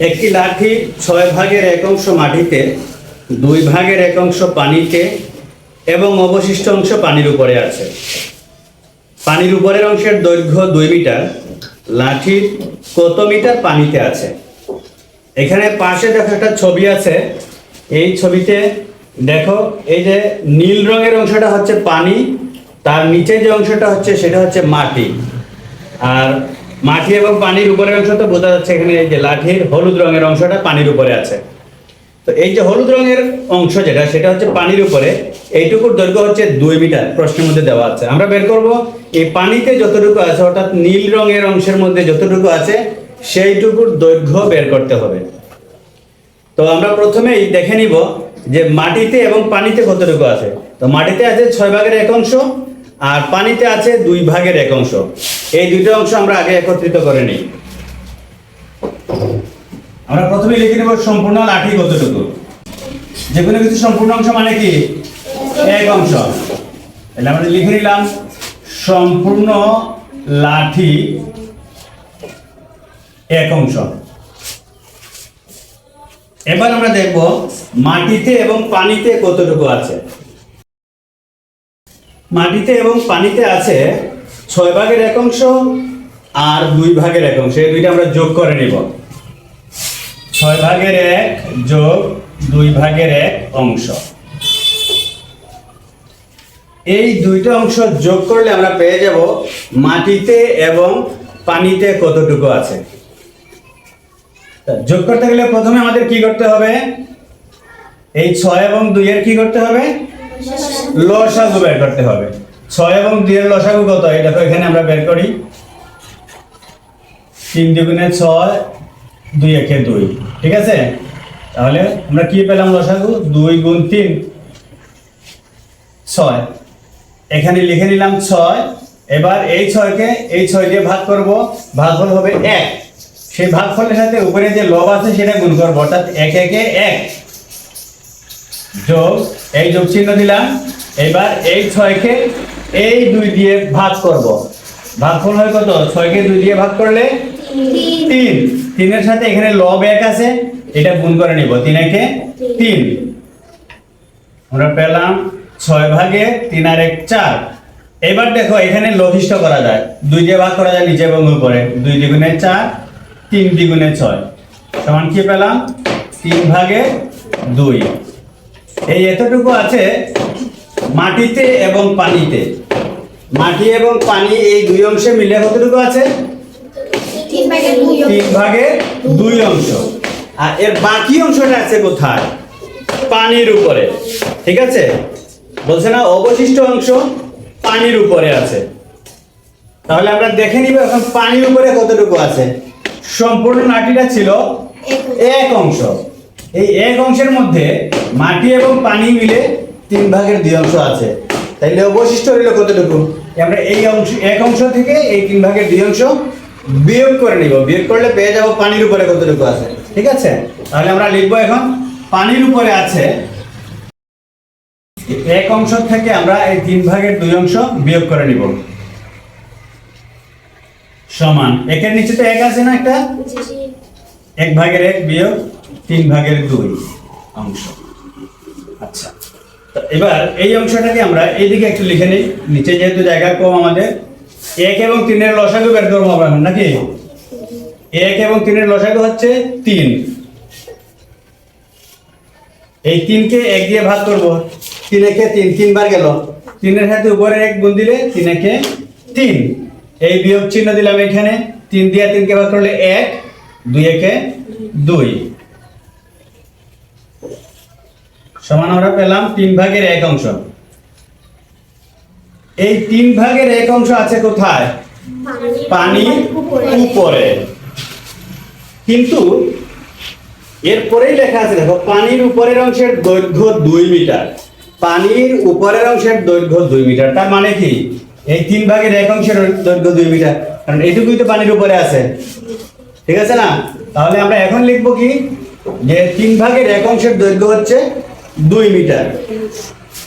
একটি লাঠি ছয় ভাগের এক অংশ মাটিতে, দুই ভাগের এক অংশ পানিতে এবং অবশিষ্ট অংশ পানির উপরে আছে। পানির উপরের অংশের দৈর্ঘ্য দুই মিটার, লাঠির কত মিটার পানিতে আছে? এখানে পাশে দেখো একটা ছবি আছে। এই ছবিতে দেখো, এই যে নীল রঙের অংশটা হচ্ছে পানি, তার নিচে যে অংশটা হচ্ছে সেটা হচ্ছে মাটি। আর মাটি এবং পানির উপরের অংশ তো বোঝা যাচ্ছে এখানে এই যে লাঠির হলুদ রঙের অংশটা পানির উপরে আছে। তো এই যে হলুদ রঙের অংশ যেটা, সেটা হচ্ছে পানির উপরে। এইটুকুর দৈর্ঘ্য হচ্ছে দুই মিটার, প্রশ্নের মধ্যে দেওয়া আছে। আমরা বের করব, এই পানিতে যতটুকু আছে, অর্থাৎ নীল রঙের অংশের মধ্যে যতটুকু আছে, সেইটুকুর দৈর্ঘ্য বের করতে হবে। তো আমরা প্রথমেই দেখে নিব যে মাটিতে এবং পানিতে কতটুকু আছে। তো মাটিতে আছে ছয় ভাগের এক অংশ আর পানিতে আছে দুই ভাগের এক অংশ। এই দুইটা অংশ আমরা আগে একত্রিত করে নিই। আমরা প্রথমে লিখে নেব সম্পূর্ণ লাঠি কতটুকু? যে কোনো কিছু সম্পূর্ণ অংশ মানে কি? এক অংশ। তাহলে আমরা লিখে নিলাম সম্পূর্ণ লাঠি এক অংশ। এবার আমরা দেখব মাটিতে এবং পানিতে কতটুকু আছে? মাটিতে এবং পানিতে আছে ছয় ভাগের এক অংশ আর দুই ভাগের এক অংশ। এই দুইটা আমরা যোগ করে নিব। ছয় ভাগের এক যোগ দুই ভাগের এক অংশ। এই দুইটা অংশ যোগ করলে আমরা পেয়ে যাব মাটিতে এবং পানিতে কতটুকু আছে। যোগ করতে গেলে প্রথমে আমাদের কি করতে হবে? এই ছয় এবং দুইয়ের কি করতে হবে? লসাগু বের করতে হবে। ছয় এবং দুইয়ের লসাগু কত? এই দেখো, এখানে আমরা বের করি। তিন দুগুণে ছয়, দুই একে দুই। ঠিক আছে? তাহলে আমরা কি পেলাম লসাগু? দুই গুণ তিন। ছয়। এখানে লিখে নিলাম ছয়। এবার এই ছয়কে, এই ছয় দিয়ে ভাগ করব। ভাগফল হবে এক। সেই ভাগফলের সাথে উপরে যে লব আছে, সেটা গুণ করব। অর্থাৎ এক, একে এক। যোগ, এই যোগ চিহ্ন দিলাম। এবার এই ছয়কে এই দুই দিয়ে ভাগ করব। ভাগফল হয় কত? ছয়কে দুই দিয়ে ভাগ করলে তিন। তিনের সাথে এখানে লব এক আছে এটা গুণ করে নিব। তিন একে তিন। আমরা পেলাম ছয় ভাগে তিন আর এক চার। এবার দেখো এখানে লঘিষ্ঠ করা যায়। দুই দিয়ে ভাগ করা যায় নিচে এবং উপরে। দুই দ্বিগুণে চার তিন দ্বিগুণে ছয়। সমান কি পেলাম? তিন ভাগে দুই। এই এতটুকু আছে মাটিতে এবং পানিতে। মাটি এবং পানি এই দুই অংশে মিলে কতটুকু আছে? তিন দুই ভাগে দুই অংশ। আর এর বাকি অংশটা আছে কোথায়? পানির উপরে। ঠিক আছে? বলছে না অবশিষ্ট অংশ পানির উপরে আছে। তাহলে আমরা দেখে নিব এখন পানির উপরে কতটুকু আছে। সম্পূর্ণ মাটিটা ছিল এক অংশ। এই এক অংশের মধ্যে মাটি এবং পানি মিলে তিন ভাগের দুই অংশ আছে। তাইলে অবশিষ্ট রইল কতটুকু? আমরা এই অংশ, এক অংশ থেকে এই তিন ভাগের দুই অংশ বিয়োগ করে নিব। বিয়োগ করলে পেয়ে যাব পানির উপরে কতটুকু আছে। ঠিক আছে? তাহলে আমরা লিখব এখন, পানির উপরে আছে, এক অংশ থেকে আমরা এই তিন ভাগের দুই অংশ বিয়োগ করে নিব। সমান। একের নিচে তো এক আছে না একটা? এক ভাগের এক বিয়োগ তিন ভাগের দুই অংশ। আচ্ছা। এবার এই অংশটাকে আমরা এইদিকে একটু লিখে নিই। নিচে যেহেতু জায়গা কম আমাদের। এক এবং তিনের লসাগু বের করব আমরা নাকি? এক এবং তিনের লসাগু হচ্ছে তিন। এই তিনকে এক দিয়ে ভাগ করব। তিন একে তিন, তিনবার গেল। তিনের সাথে উপরে এক গুণ দিলে তিন একে তিন। এই বিয়োগ চিহ্ন দিলাম এখানে। তিন দিয়ে তিনকে ভাগ করলে এক, দুই একে দুই। সমান আমরা পেলাম তিন ভাগের এক অংশ। এই তিন ভাগের এক অংশ আছে কোথায়? পানির উপরে। কিন্তু এরপরেই লেখা আছে, দেখো, পানির উপরের অংশের দৈর্ঘ্য দুই মিটার। পানির উপরের অংশের দৈর্ঘ্য দুই মিটার। তার মানে কি? এই তিন ভাগের এক অংশের দৈর্ঘ্য দুই মিটার। কারণ এটুকুই তো পানির উপরে আছে। ঠিক আছে না? তাহলে আমরা এখন লিখব কি? যে তিন ভাগের এক অংশের দৈর্ঘ্য হচ্ছে দুই মিটার।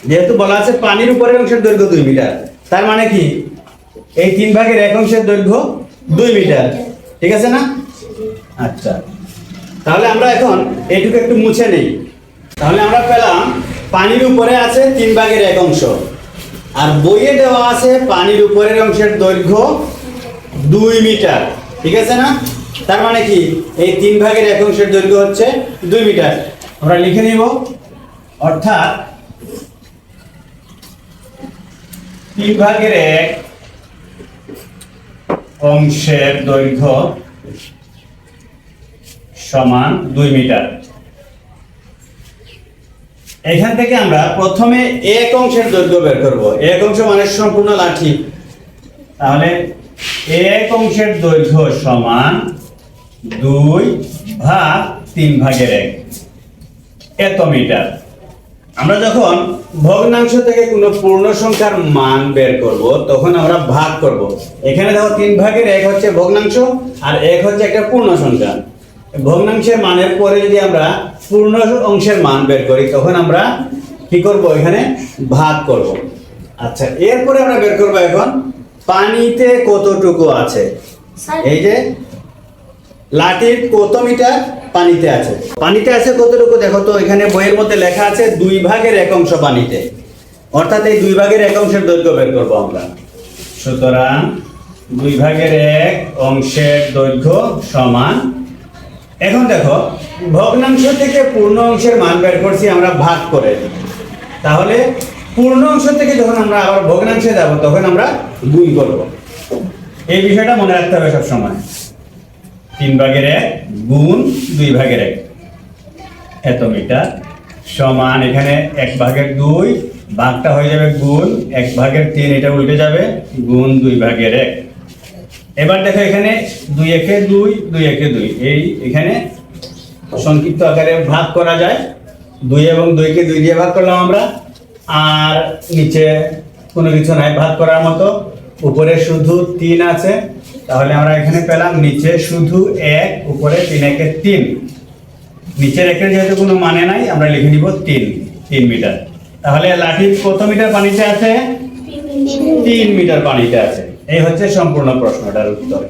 যেহেতু বলা আছে পানির উপরের অংশের দৈর্ঘ্য দুই মিটার, তার মানে কি? এই তিন ভাগের এক অংশের দৈর্ঘ্য দুই মিটার। ঠিক আছে না? আচ্ছা। তাহলে আমরা এখন এইটুকু একটু মুছে নেই। তাহলে আমরা পেলাম পানির উপরে আছে তিন ভাগের এক অংশ। আর বইয়ে দেওয়া আছে পানির উপরের অংশের দৈর্ঘ্য দুই মিটার। ঠিক আছে না? তার মানে কি? এই তিন ভাগের এক অংশের দৈর্ঘ্য হচ্ছে দুই মিটার। আমরা লিখে নিব। অর্থাৎ তিন ভাগের এক অংশের দৈর্ঘ্য সমান দুই মিটার। এখান থেকে আমরা প্রথমে এক অংশের দৈর্ঘ্য বের করব। এক অংশ মানে সম্পূর্ণ লাঠি। তাহলে এক অংশের দৈর্ঘ্য সমান দুই ভাগ তিন ভাগের এক। এত মিটার। আমরা যখন ভগ্নাংশ থেকে কোনো পূর্ণ সংখ্যার মান বের করব তখন আমরা ভাগ করব। এখানে দেখো তিন ভাগের এক হচ্ছে ভগ্নাংশ আর এক হচ্ছে একটা পূর্ণ সংখ্যা। ভগ্নাংশের মানের পরে যদি আমরা পূর্ণ অংশের মান বের করি তখন আমরা কি করব? এখানে ভাগ করব। আচ্ছা এরপরে আমরা বের করব এখন পানিতে কতটুকু আছে? এই যে লাঠির কত মিটার? পানিতে আছে। পানিতে আছে কতটুকু? দেখো তো, এখানে বইয়ের মধ্যে লেখা আছে দুই ভাগের এক অংশ পানিতে। অর্থাৎ এই দুই ভাগের এক অংশের দৈর্ঘ্য বের করব আমরা। সুতরাং দুই ভাগের এক অংশের দৈর্ঘ্য সমান, এখন দেখো, ভগ্নাংশ থেকে পূর্ণ অংশের মান বের করছি আমরা ভাগ করে। তাহলে পূর্ণ অংশ থেকে যখন আমরা আবার ভগ্নাংশে যাব, তখন আমরা গুণ করব। এই বিষয়টা মনে রাখতে হবে সবসময়। তিন ভাগের এক গুণ দুই ভাগের এক। এত মিটার। সমান এখানে এক ভাগের দুই ভাগটা হয়ে যাবে গুণ এক ভাগের তিন, এটা উল্টে যাবে গুণ দুই ভাগের এক। এবার দেখো এখানে দুই একে দুই দুই একে দুই। এই এখানে সংক্ষিপ্ত আকারে ভাগ করা যায়। দুই এবং দুইকে দুই দিয়ে ভাগ করলাম আমরা। আর নিচে কোনো কিছু নাই ভাগ করার মতো। উপরে শুধু তিন আছে। তাহলে আমরা এখানে পেলাম নিচে শুধু এক উপরে তিন একের তিন। নিচের একের যেহেতু কোনো মানে নাই আমরা লিখে নিব তিন তিন মিটার। তাহলে লাঠির কত মিটার পানিতে আছে? তিন মিটার পানিতে আছে। এই হচ্ছে সম্পূর্ণ প্রশ্নটার উত্তর।